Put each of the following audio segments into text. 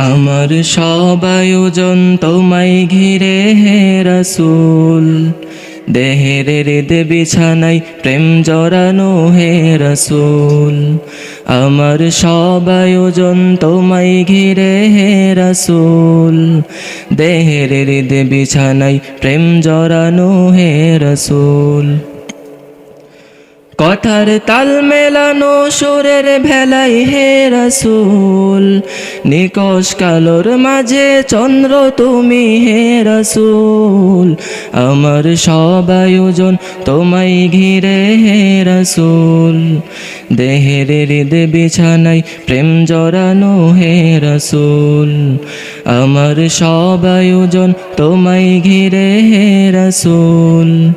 আমার সব আয়োজন তোমায় ঘিরে হে রসুল। দেহের হৃদ বিছানাই প্রেম জড়ানো হে রসুল। আমার সব আয়োজন তোমায় ঘিরে হে রসুল। দেহের হৃদ বিছানাই প্রেম জড়ানো হে রসুল। কথার তাল মেলানো সুরের ভেলাই হে রসুল। নিকশ কালোর মাঝে চন্দ্র তুমি হে রসুল। আমার সব আয়োজন তোমায় ঘিরে হে রসুল। দেহের হৃদ বিছানাই প্রেম জড়ানো হে রসুল। আমার সব আয়োজন তোমায় ঘিরে হে রসুল।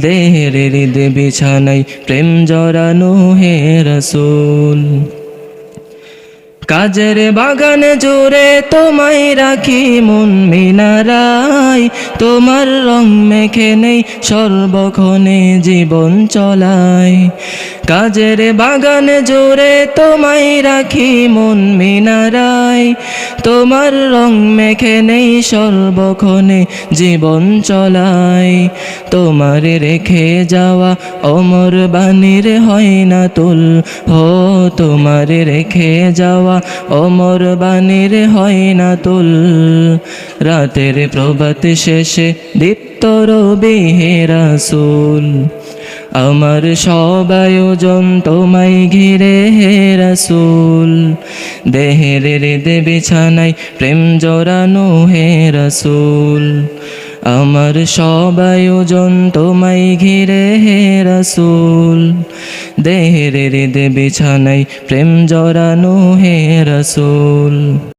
দেহের হৃদ বিছানাই প্রেম জড়ানো হে রসুল। কাজের বাগানে জোরে তোমায় রাখি মন মিনারাই তোমার রং মেখে নেই সর্বক্ষণে জীবন চলায়। কাজের বাগানে জোরে তোমায় রাখি মন মিনারাই তোমার রং মেখে নেই সর্বক্ষণে জীবন চলায়। তোমার রেখে যাওয়া অমর বাণীর হয় না তুল। হো, তোমার রেখে যাওয়া অমর বাণীর হয় না তুল। রাতের প্রভাত শেষে দীপ্ত রবি আমার সব আয়োজন তোমায় ঘিরে হে রসুল। দেহের হৃদে বিছানাই প্রেম জোরানো হে রসুল। আমার সবায়োজন তোমায় ঘিরে হে রসুল। দেহের হৃদে বিছানাই প্রেম জড়ানো হে রসুল।